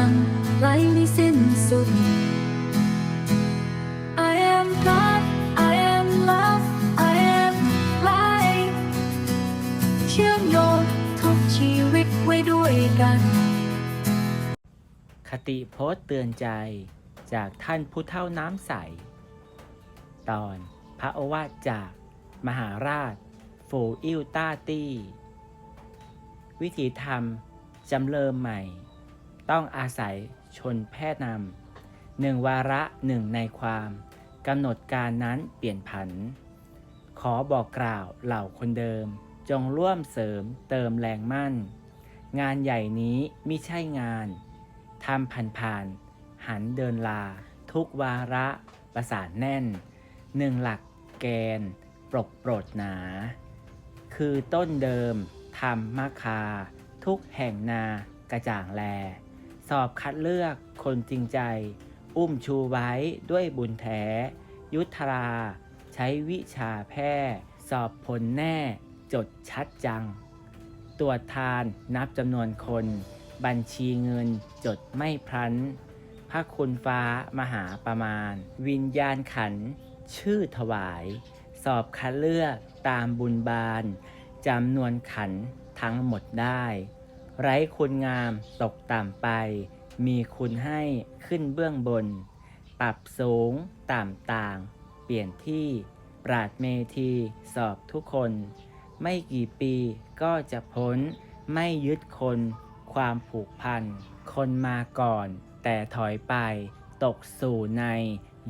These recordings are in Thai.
างไร้มีสิ้นสุด I am God I am love I am life เชื่อมโยงทุกชีวิตไว้ด้วยกัน คติโพสต์เตือนใจจากท่านผู้เท่าน้ำใส ตอนพระโอวาทจาก มหาราช ฟูอิวต้าตี้ วิธีทำจำเริมใหม่ ต้องอาศัยชนแพทย์นำหนึ่งวาระหนึ่งในความกำหนดการนั้นเปลี่ยนผัน ขอบอกกล่าวเหล่าคนเดิม จงร่วมเสริมเติมแรงมั่น งานใหญ่นี้มิใช่งานทำผ่านๆหันเดินลา ทุกวาระประสานแน่น หนึ่งหลักแกน ปรกโปรดหนา คือต้นเดิมทำมาคา ทุกแห่งนากระจ่างแล สอบคัดเลือกคนจริงใจ อุ้มชูไว้ด้วยบุญแท้ ยุทธรา ใช้วิชาแพร่สอบผลแน่ จดชัดจัง ตรวจทานนับจำนวนคน บัญชีเงินจดไม่พลันพระคุณฟ้ามหาประมาณ วิญญาณขัน ชื่อถวาย สอบคัดเลือกตามบุญบานจำนวนขันทั้งหมดได้ ไร้คุณงามตกต่ำไป มีคุณให้ขึ้นเบื้องบน ปรับสูงต่ำต่าง เปลี่ยนที่ปราดเมธีสอบทุกคน ไม่กี่ปีก็จะพ้น ไม่ยึดคน ความผูกพัน คนมาก่อน แต่ถอยไป ตกสู่ใน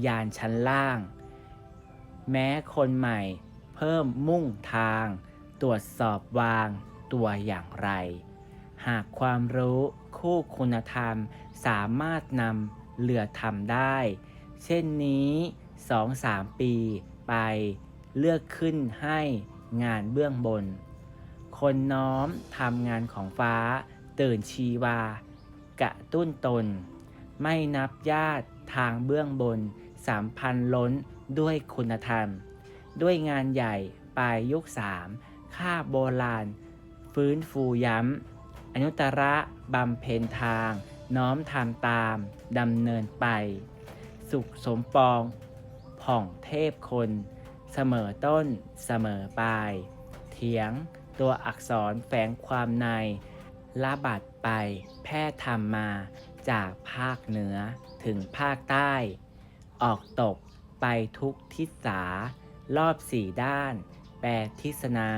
ยานชั้นล่าง แม้คนใหม่เพิ่มมุ่งทาง ตรวจสอบวางตัวอย่างไร หากความรู้คู่คุณธรรมสามารถนำเหลือทำได้ เช่นนี้สองสามปีไปเลือกขึ้นให้งานเบื้องบน คนน้อมทำงานของฟ้า ตื่นชีวา กระตุ้นตน ไม่นับญาติทางเบื้องบนสามพันล้นด้วยคุณธรรม ด้วยงานใหญ่ปลายยุคสามค่าโบราณ ฟื้นฟูย้ำ อนุตตระบำเพ็ญทาง น้อมทำตามดำเนินไป สุขสมปอง ผ่องเทพคน เสมอต้นเสมอปลาย เถียงตัวอักษรแฝงความในละบัดไปแพร่ธรรมมาจากภาคเหนือถึงภาคใต้ ออกตกไปทุกทิศสารอบสี่ด้าน แปรทิศนา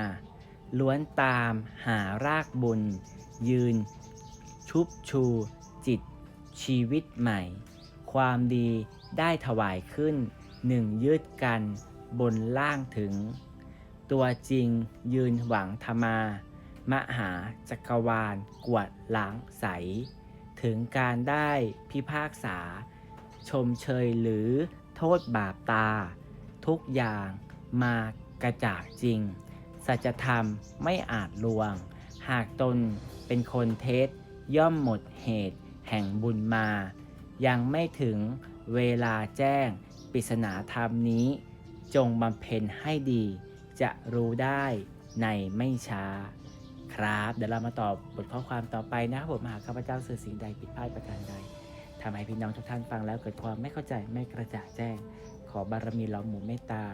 ล้วนตามหารากบุญ ยืน ชุบชู จิต ชีวิตใหม่ ความดีได้ถวายขึ้นหนึ่งยืดกันบนล่างถึง ตัวจริงยืนหวังธรรมา มหาจักรวาลกวดล้างใส ถึงการได้พิพากษา ชมเชยหรือโทษบาปตา ทุกอย่างมากระจากจริง สัจธรรมไม่อาจลวง หากตนเป็นคนเท็จย่อมหมดเหตุแห่งบุญมา ยังไม่ถึงเวลาแจ้งปริศนาธรรมนี้ จงบำเพ็ญให้ดี จะรู้ได้ในไม่ช้า ครับ เดี๋ยวเรามาตอบบทข้อความต่อไปนะครับผมหากข้าพเจ้าสื่อสิ่งใดผิดพลาดประการใดทำให้พี่น้องทุกท่านฟังแล้วเกิดความไม่เข้าใจไม่กระจ่างแจ้ง ขอบารมีเราหมู่เมตตา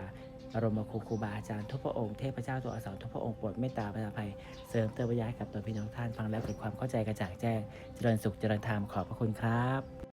บรมครูครูบาอาจารย์ทุกพระองค์เทพเจ้าตัวอักษรทุกพระองค์โปรดเมตตาประทานภัยเสริมเติมวิญญาณกับตัวพี่น้องท่านฟังแล้วเกิดความเข้าใจกระจ่างแจ้งเจริญสุขเจริญธรรมขอบพระคุณครับ